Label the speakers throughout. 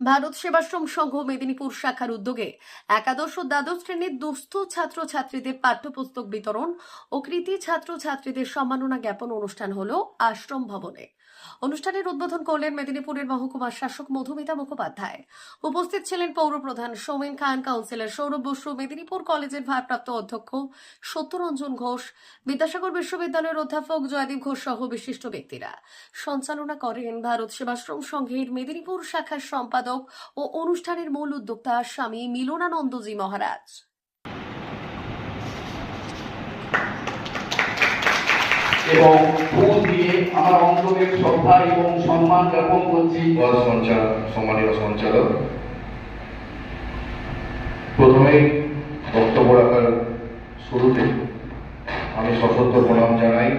Speaker 1: ভারত সেবাশ্রম সংঘ মেদিনীপুর শাখার উদ্যোগে একাদশ ও দ্বাদশ শ্রেণির দুস্থ ছাত্রছাত্রীদের পাঠ্যপুস্তক বিতরণ ও কৃতি ছাত্রছাত্রীদের সম্মাননা জ্ঞাপন অনুষ্ঠান হল আশ্রম ভবনে। অনুষ্ঠানের উদ্বোধন করলেন মেদিনীপুরের মহকুমার শাসক মধুমিতা মুখোপাধ্যায়। উপস্থিত ছিলেন পৌরপ্রধান সৌমেন খান, কাউন্সিলর সৌরভ বসু, মেদিনীপুর কলেজের ভারপ্রাপ্ত অধ্যক্ষ সত্যরঞ্জন ঘোষ, বিদ্যাসাগর বিশ্ববিদ্যালয়ের অধ্যাপক জয়দীপ ঘোষ সহ বিশিষ্ট ব্যক্তিরা। সঞ্চালনা করেন ভারত সেবাশ্রম সংঘের মেদিনীপুর শাখার সম্পাদক ও অনুষ্ঠানের মূল উদ্যোক্তা স্বামী মিলনানন্দজি মহারাজ।
Speaker 2: এবং ফুল দিয়ে আমার অন্তরে শ্রদ্ধা এবং সম্মান জ্ঞাপন করছি।
Speaker 3: সম্মানীয় সঞ্চালক প্রথমেই বক্তব্য রাখার শুরুতে আমি সশস্ত্র প্রণাম জানাই।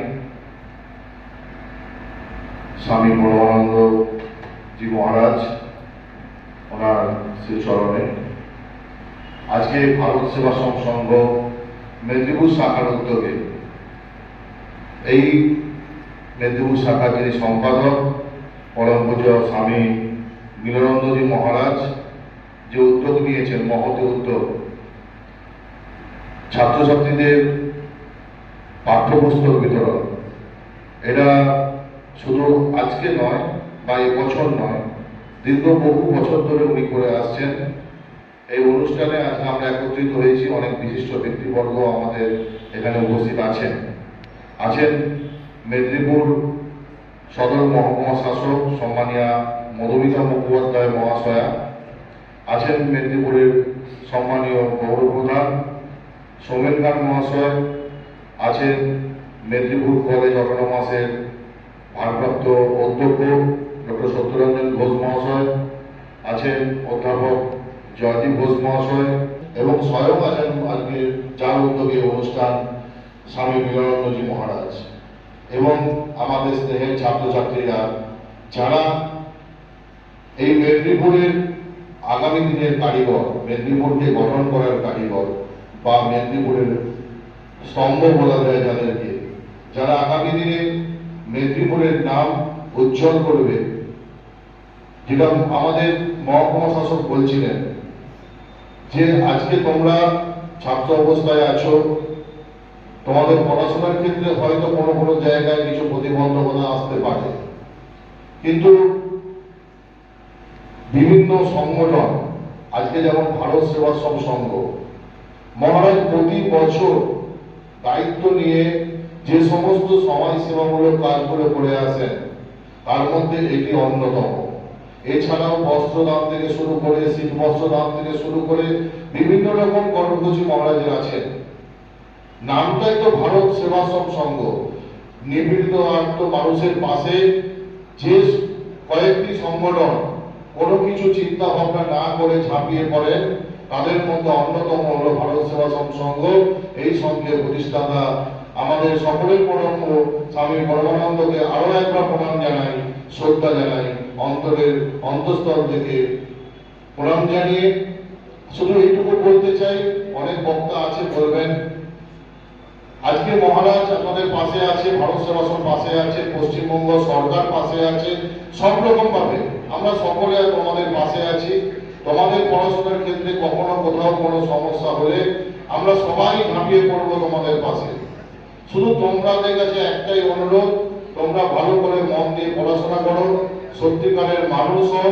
Speaker 3: স্বামী প্রণবানন্দ জি মহারাজ, ওনার শ্রীচরণে। আজকে ভারত সেবা সংঘ মেদিনীপুর শাখার উদ্যোগে এই মেদিনীপুর শাখা যিনি সম্পাদক, পরম পূজ্য স্বামী মিলনন্দজি মহারাজ, যে উদ্যোগ নিয়েছেন, মহৎ উদ্যোগ, ছাত্রছাত্রীদের পাঠ্যপুস্তক বিতরণ, এটা শুধু আজকে নয় বা বছর নয়, দীর্ঘ বহু বছর ধরে উনি করে আসছেন। এই অনুষ্ঠানে আজকে আমরা একত্রিত হয়েছি, অনেক বিশিষ্ট ব্যক্তিবর্গ আমাদের এখানে উপস্থিত আছেন। আছেন মেদিনীপুর সদর মহকুমা শাসক সম্মানিয়া মধুমিতা মুখোপাধ্যায় মহাশয়া, আছেন মেদিনীপুরের সম্মানীয় পৌরপ্রধান সৌমেন খান মহাশয়, আছেন মেদিনীপুর কলেজ অটোনমাসের ভারপ্রাপ্ত অধ্যক্ষ ডক্টর সত্যরঞ্জন ঘোষ মহাশয়, আছেন অধ্যাপক জয়দীপ ঘোষ মহাশয় এবং স্বয়ং আছেন আজকে যার উদ্যোগে অনুষ্ঠান স্বামী মিলনানন্দজি মহারাজ এবং আমাদের স্নেহের ছাত্রছাত্রীরা যারা এই মেদিনীপুরের আগামী দিনের কারিগর, মেদিনীপুরকে গঠন করার কারিগর বা মেদিনীপুরের স্তম্ভ বলা যায় যাদেরকে, যারা আগামী দিনে মেদিনীপুরের নাম উজ্জ্বল করবে, যেটা আমাদের মহকুমা শাসক বলছিলেন যে আজকে তোমরা ছাত্র অবস্থায় আছো তোমাদের পড়াশোনার ক্ষেত্রে হয়তো কোনো কোনো জায়গায় কিছু প্রতিবন্ধকতা আসতে পারে। কিন্তু বিভিন্ন সংগঠন, আজকে যেমন ভারত সেবাশ্রম সংঘ মহারাজ প্রতি বছর দায়িত্ব নিয়ে যে সমস্ত সমাজ সেবামূলক কাজগুলো করে আসেন, তার মধ্যে এটি অন্যতম। এছাড়াও বস্ত্র দান থেকে শুরু করে শীত বস্ত্র দান থেকে শুরু করে বিভিন্ন রকম কর্মসূচি মহারাজের আছেন। নামটাই তো ভারত সেবাশ্রম সংঘ। নিপীড়িত আত্ম মানুষের পাশে যে কয়েকটি সংগঠন কোনো কিছু চিন্তা ভাবনা না করে ঝাঁপিয়ে পড়ে, তাদের মধ্যে অন্যতম হলো ভারত সেবাশ্রম সংঘ। এই সংঘের প্রতিষ্ঠাতা আমাদের সকলের পরম স্বামী পরমানন্দকে আরও একবার প্রণাম জানাই, শ্রদ্ধা জানাই, অন্তরের অন্তঃস্থল থেকে প্রণাম জানিয়ে শুধু এইটুকু বলতে চাই, অনেক বক্তা আছে বলবেন আজকে মহারাজ আমাদের পাশে আছে, ভারত সেবাশ্রম পাশে আছে, পশ্চিমবঙ্গ সরকার পাশে আছে, সব রকম ভাবে আমরা সকলে তোমাদের পাশে আছি। তোমাদের পড়াশোনার ক্ষেত্রে কখনো কোথাও কোনো সমস্যা হলে আমরা সবাই ঝাঁপিয়ে পড়ব তোমাদের পাশে। শুধু তোমাদের কাছে একটাই অনুরোধ, তোমরা ভালো করে মন দিয়ে পড়াশোনা করো, সত্যিকারের মানুষ হও,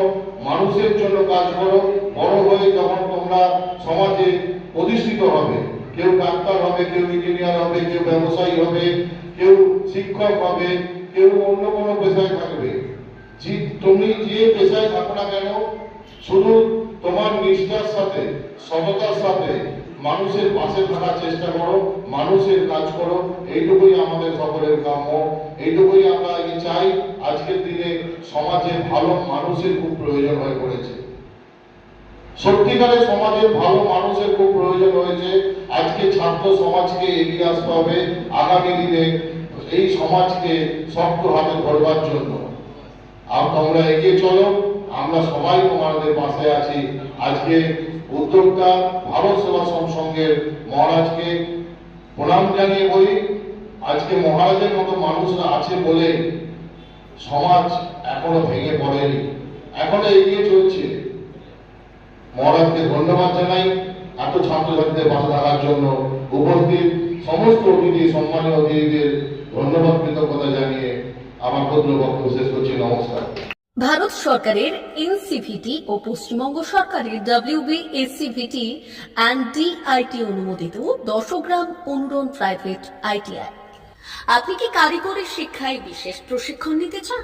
Speaker 3: মানুষের জন্য কাজ করো, বড় হয়ে যখন তোমরা সমাজে প্রতিষ্ঠিত হবে কেউ ডাক্তার হবে, কেউ ইঞ্জিনিয়ার হবে, কেউ ব্যবসায়ী হবে, কেউ শিক্ষক হবে, কেউ অন্য কোনো পেশায় থাকবে। তুমি যে পেশায় থাকো না কেন, শুধু তোমার নিষ্ঠার সাথে, সততার সাথে মানুষের পাশে থাকার চেষ্টা করো, মানুষের কাজ করো, এইটুকুই আমাদের সকলের কাম্য, এইটুকুই আমরা চাই। আজকের দিনে সমাজে ভালো মানুষের খুব প্রয়োজন হয়ে পড়েছে। সত্যিকারের সমাজে ভালো মানুষের খুব প্রয়োজন হয়েছে। আজকে ছাত্র সমাজকে এগিয়ে আসতে হবে আগামী দিনে। এই সমাজকে শক্ত হাতে ধরবার জন্য। আর তোমরা এগিয়ে চলো, আমরা সবাই তোমাদের পাশে আছি। আজকে উদ্যোক্তা ভারত সেবাশ্রম সংঘের মহারাজকে প্রণাম জানিয়ে বলি, আজকে মহারাজের মতো মানুষরা আছে বলে সমাজ এখনও ভেঙে পড়েনি। এখনও এগিয়ে চলছে। ধন্যবাদ জানাই, এত ছাত্রছাত্রীদের পাশে থাকার জন্য উপস্থিত সমস্ত অতিথি, সম্মানীয় অতিথিদের ধন্যবাদ, কৃতজ্ঞতা জানিয়ে আমার ক্ষুদ্র বক্তব্য শেষ করছি। নমস্কার।
Speaker 1: ভারত সরকারের এনসিভিটি ও পশ্চিমবঙ্গ সরকারের ডাব্লিউবি এসসিভিটি অ্যান্ড ডিআইটি অনুমোদিত দশগ্রাম অনুরণ প্রাইভেট আইটিআই আপনি কি কারিগরি শিক্ষায় বিশেষ প্রশিক্ষণ নিতে চান?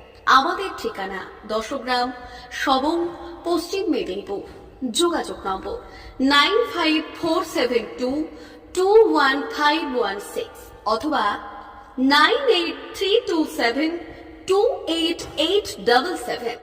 Speaker 1: আমাদের ঠিকানা দশগ্রাম, সবং, পশ্চিম মেদিনীপুর। যোগাযোগ নম্বর nine five four seven two two one five one six অথবা nine eight three two seven two eight eight double seven.